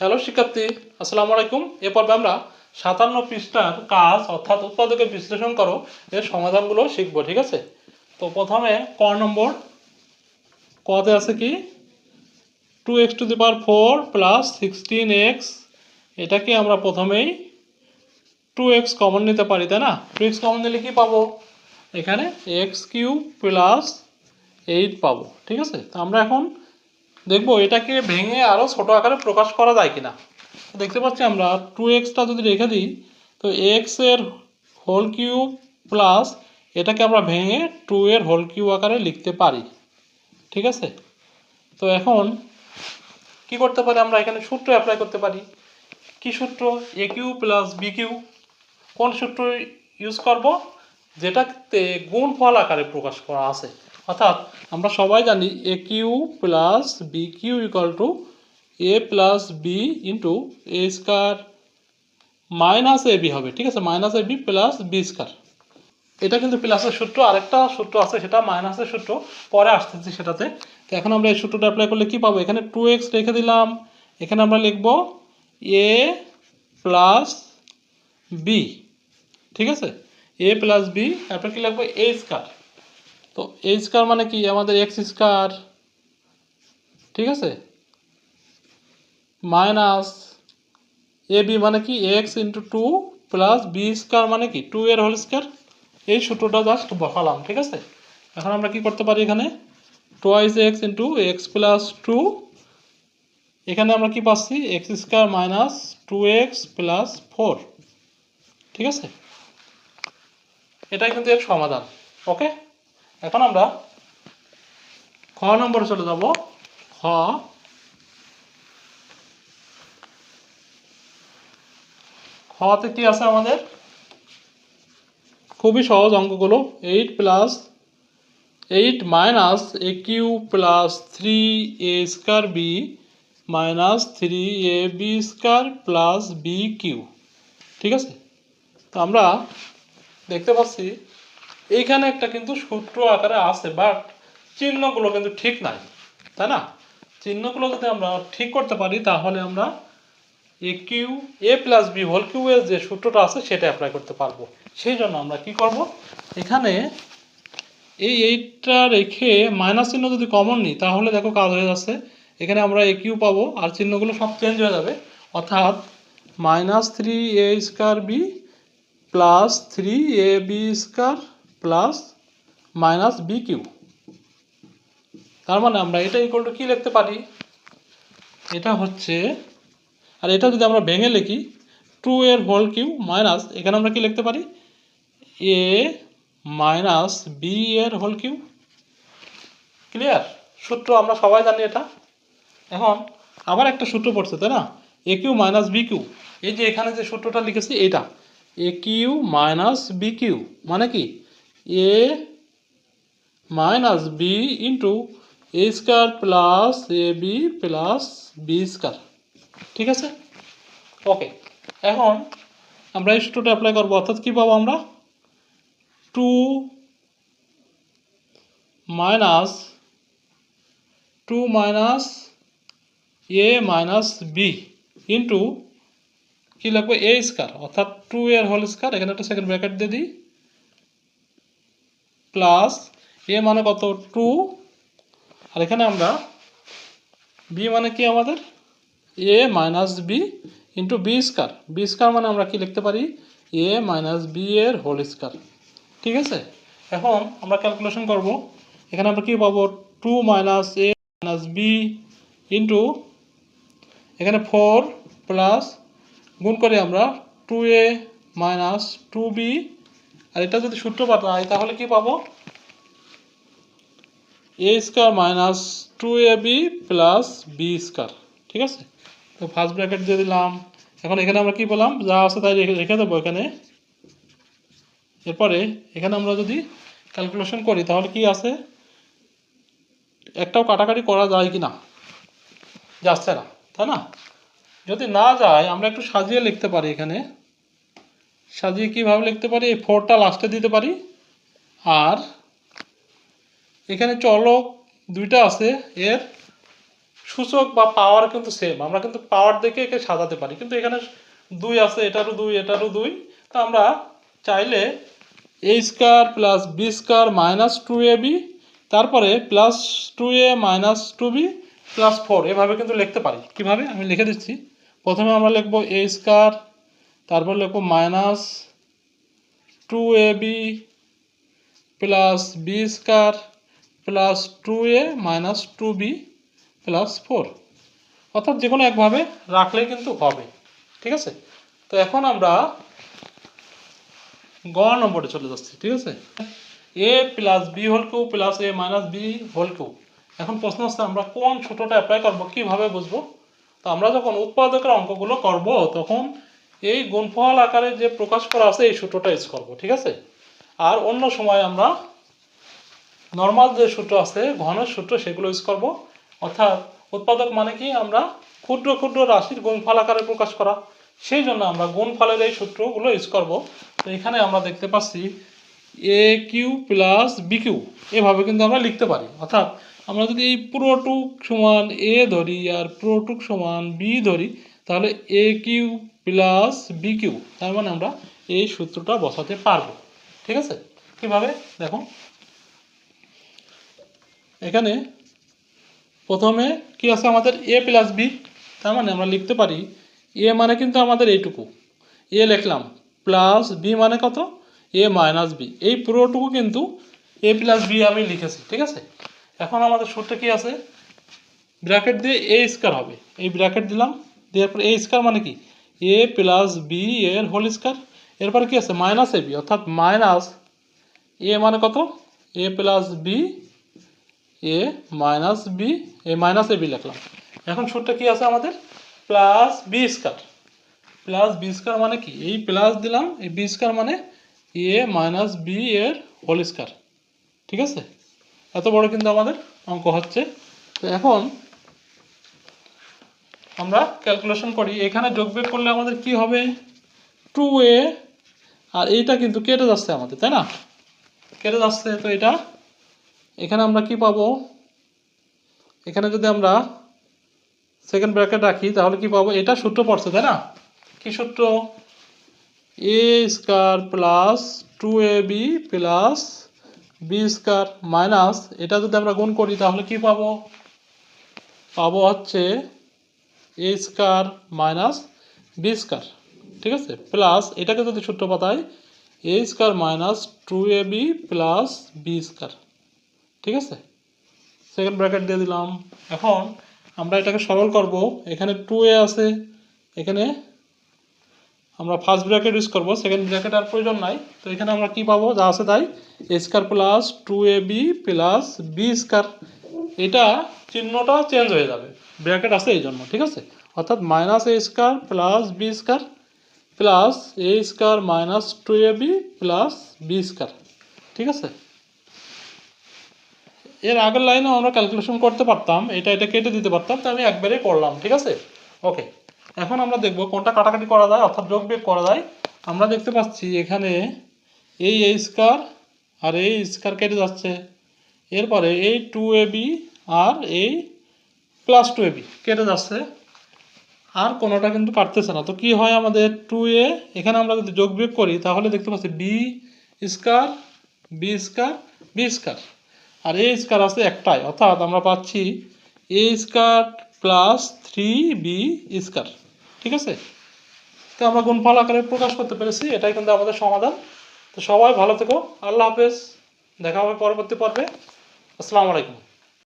Hello শিক্ষার্থী, আসসালামু আলাইকুম। এ পর্বে আমরা সাতান্ন পৃষ্ঠার কাজ অর্থাৎ উৎপাদকের বিশ্লেষণ করো, এর সমাধানগুলো শিখব, ঠিক আছে? তো প্রথমে ক নম্বর, কতে আছে কি? Two X to the power four plus sixteen X, এটাকে আমরা প্রথমেই টু এক্স কমন নিতে পারি, তাই না? টু এক্স কমন নিলে কি পাবো? এখানে এক্স কিউ প্লাস এইট পাবো, ঠিক আছে? তো আমরা এখন দেখব, এটাকে ভেঙে আরও ছোট আকারে প্রকাশ করা যায় কিনা। দেখতে পাচ্ছি আমরা টু এক্সটা যদি রেখে দিই, তো এক্সের হোল কিউব প্লাস এটাকে আমরা ভেঙে টু এর হোল কিউ আকারে লিখতে পারি। ঠিক আছে? তো এখন কি করতে পারি আমরা? এখানে সূত্র অ্যাপ্লাই করতে পারি। কি সূত্র? A cube plus B cube কোন সূত্র ইউজ করব? যেটাতে গুণফল আকারে প্রকাশ করা আছে। অর্থাৎ আমরা সবাই জানি A cube plus B cube equal to A plus B into A square minus A B হবে, ঠিক আছে? Minus A B plus B square এটা কিন্তু প্লাসের সূত্র, আরেকটা সূত্র আছে সেটা মাইনাসের সূত্র, পরে আসতেছি সেটাতে। তো এখন আমরা এই সূত্রটা অ্যাপ্লাই করলে কি পাবো? এখানে টু এক্স রেখে দিলাম। এখানে আমরা লিখব এ প্লাস বি ঠিক আছে? এ প্লাস বি তারপর কি লিখব? এ স্কোয়ার তো এ স্কোয়ার মানে কি? আমাদের এক্স স্কোয়ার ঠিক আছে? মাইনাস এ বি মানে কি? X into two plus B square মানে কি? টু এর হোল স্কোয়ার এই সূত্রটা জাস্ট বসালাম, ঠিক আছে? এখন আমরা কি করতে পারি এখানে? Twice X into X plus two এখানে আমরা কি পাচ্ছি? X square minus two X plus four ঠিক আছে? এটাই কিন্তু এর সমাধান ওকে এখন আমরা খ নম্বরে চলে যাব। খ। খতে কি আছে আমাদের? খুবই সহজ অঙ্কগুলো। Eight plus eight minus A cube plus three A square B minus three A B square plus B cube ঠিক আছে? তো আমরা দেখতে পাচ্ছি এইখানে একটা কিন্তু সূত্র আকারে আছে বাট চিহ্নগুলো কিন্তু ঠিক নাই, তাই না? চিহ্নগুলো যদি আমরা ঠিক করতে পারি, তাহলে আমরা A cube A plus B whole cube এর যে সূত্রটা আছে, সেটা অ্যাপ্লাই করতে পারব। সেই জন্য আমরা কি করব? এখানে এই এইটটা রেখে মাইনাস চিহ্ন যদি কমন নিই, তাহলে দেখো কাজ হয়ে যাচ্ছে। এখানে আমরা এ কিউ পাবো, আর চিহ্নগুলো সব চেঞ্জ হয়ে যাবে। অর্থাৎ minus three A square B plus three A B square plus minus B cube তার মানে আমরা এটা ইকুয়াল টু কী লিখতে পারি? এটা হচ্ছে, আর এটা যদি আমরা ভেঙে লিখি টু এর হোল কিউ মাইনাস এখানে আমরা কি লিখতে পারি? এ মাইনাস বি এর হোল কিউ ক্লিয়ার সূত্র আমরা সবাই জানি এটা। এখন আবার একটা সূত্র পড়ছে, তাই না? A cube minus B cube এই যে এখানে যে সূত্রটা লিখেছি এটা A cube minus B cube মানে কি? A minus B into A square plus A B plus B square ঠিক আছে? ওকে এখন আমরা এই সূত্রটা অ্যাপ্লাই করব। অর্থাৎ কী পাবো আমরা? Two minus two minus A minus B into কী লাগবে? এ স্কোয়ার অর্থাৎ টু এর হোল স্কোয়ার এখানে একটা সেকেন্ড ব্র্যাকেট দিয়ে দিই। প্লাস এ মানে কত? টু আর এখানে আমরা বি মানে কি আমাদের? A minus B into B square B square মানে আমরা কি লিখতে পারি? এ মাইনাস বি এর হোল স্কোয়ার ঠিক আছে? এখন আমরা ক্যালকুলেশন করব। এখানে আমরা কি পাবো? Two minus A minus B into এখানে ফোর প্লাস গুণ করে আমরা two A minus two B আর এটা যদি সূত্র হয়, তাহলে কি পাবো? A square minus two A B plus B square ঠিক আছে? তো ফার্স্ট ব্র্যাকেট দিয়ে দিলাম। এখন এখানে আমরা কি পেলাম? যা আছে তাই রেখে দেবো এখানে। এরপরে এখানে আমরা যদি ক্যালকুলেশন করি, তাহলে কি আছে? একটাও কাটাকাটি করা যায় কি না যাচ্ছে না, তাই না? যদি না যায়, আমরা একটু সাজিয়ে লিখতে পারি এখানে। সাজিয়ে কীভাবে লিখতে পারি? এই ফোরটা লাস্টে দিতে পারি। আর এখানে চলক দুইটা আছে। এর সূচক বা পাওয়ার কিন্তু সেম আমরা কিন্তু পাওয়ার দেখে একে সাজাতে পারি। কিন্তু এখানে দুই আছে, এটারও দুই এটারও দুই। তো আমরা চাইলে A square plus B square minus two A B তারপরে plus two A minus two B plus four এভাবে কিন্তু লিখতে পারি। কীভাবে? আমি লিখে দিচ্ছি। প্রথমে আমরা লিখব এ স্কোয়ার তারপর লিখব minus two A B plus B square plus two A minus two B plus four অর্থাৎ যে কোনো একভাবে রাখলেই কিন্তু হবে, ঠিক আছে? তো এখন আমরা গ নম্বরে চলে যাচ্ছি, ঠিক আছে? A plus B whole cube plus A minus B whole cube এখন প্রশ্ন হচ্ছে, আমরা কোন ছোটোটা অ্যাপ্লাই করব, কীভাবে বুঝব? তো আমরা যখন উৎপাদকের অঙ্কগুলো করব, তখন এই গুণফল আকারে যে প্রকাশ করা আছে, এই সূত্রটা ইউজ করব, ঠিক আছে? আর অন্য সময় আমরা নর্মাল যে সূত্র আছে ঘনের সূত্র, সেগুলো ইউজ করব। অর্থাৎ উৎপাদক মানে কি? আমরা ক্ষুদ্র ক্ষুদ্র রাশির গুণফল আকারে প্রকাশ করা। সেই জন্য আমরা গুণফলের এই সূত্রগুলো ইউজ করব। তো এখানে আমরা দেখতে পাচ্ছি A cube plus B cube এভাবে কিন্তু আমরা লিখতে পারি। অর্থাৎ আমরা যদি এই পুরোটুক সমান এ ধরি আর পুরোটুক সমান বি ধরি তাহলে A cube plus B cube তার মানে আমরা এই সূত্রটা বসাতে পারব। ঠিক আছে? কীভাবে? দেখো এখানে প্রথমে কি আছে আমাদের? এ প্লাস বি তার মানে আমরা লিখতে পারি এ মানে কিন্তু আমাদের এইটুকু। এ লিখলাম প্লাস বি মানে কত? এ মাইনাস বি এই পুরোটুকু কিন্তু এ প্লাস বি আমি লিখেছি, ঠিক আছে? এখন আমাদের সূত্রে কি আছে? ব্র্যাকেট দিয়ে এ স্কোয়ার হবে। এই ব্র্যাকেট দিলাম দেওয়ার পর এ স্কোয়ার মানে কি? এ প্লাস বি এর হোল স্কোয়ার এরপরে কি আছে? মাইনাস এ বি অর্থাৎ মাইনাস এ মানে কত? A plus B A minus B A minus A B লিখলাম। এখন সূত্রটা কি আছে আমাদের? Plus B square plus B square মানে কি? এই প্লাস দিলাম, এই বি স্কোয়ার মানে এ মাইনাস বি এর হোল স্কোয়ার ঠিক আছে? এত বড় কিন্তু আমাদের অঙ্ক হচ্ছে। তো এখন আমরা ক্যালকুলেশন করি। এখানে যোগ বিয়োগ করলে আমাদের কি হবে? টু এ আর এইটা কিন্তু কেটে যাচ্ছে আমাদের, তাই না? কেটে যাচ্ছে, তো এটা এখানে আমরা কি পাবো? এখানে যদি আমরা সেকেন্ড ব্র্যাকেট রাখি, তাহলে কি পাবো? এটা সূত্র পড়ছে, তাই না? কি সূত্র? A square plus two A B plus B square minus এটা যদি আমরা গুণ করি, তাহলে কি পাবো? পাবো হচ্ছে A square minus B square ঠিক আছে? প্লাস এটাকে যদি সূত্র পাতাই A square minus two A B plus B square ঠিক আছে? সেকেন্ড ব্র্যাকেট দিয়ে দিলাম। এখন আমরা এটাকে সরল করব। এখানে টু এ আছে, এখানে আমরা ফার্স্ট ব্র্যাকেট ইউজ করব। সেকেন্ড ব্র্যাকেট আর প্রয়োজন নাই। তো এখানে আমরা কি পাবো? যা আছে তাই A square plus two A B plus B square এটা চিহ্নটা চেঞ্জ হয়ে যাবে। ব্র্যাকেট আছে এই জন্য, ঠিক আছে? অর্থাৎ minus A square plus B square plus A square minus two A B plus B square ঠিক আছে? এর আগের লাইনেও আমরা ক্যালকুলেশন করতে পারতাম, এটা এটা কেটে দিতে পারতাম, তো আমি একবারে করলাম, ঠিক আছে? ওকে এখন আমরা দেখব কোনটা কাটাকাটি করা যায়, অর্থাৎ যোগ বিয়োগ করা যায়। আমরা দেখতে পাচ্ছি এখানে এই এ স্কোয়ার আর এই স্কোয়ার কেটে যাচ্ছে। এরপরে এই টু এ বি আর এই প্লাস টু এ বি কেটে যাচ্ছে। আর কোনোটা কিন্তু কাটতেছে না। তো কি হয় আমাদের টু এ এখানে আমরা যদি যোগ বিয়োগ করি, তাহলে দেখতে পাচ্ছি B square B square B square R A square আছে একটাই, অর্থাৎ আমরা পাচ্ছি A square plus three B square ঠিক আছে? তো আমরা গুণফল আকারে প্রকাশ করতে পেরেছি, এটাই কিন্তু আমাদের সমাধান। তো সবাই ভালো থেকো, আল্লাহ হাফেজ, দেখা হবে পরবর্তী পর্বে। আসসালামু আলাইকুম।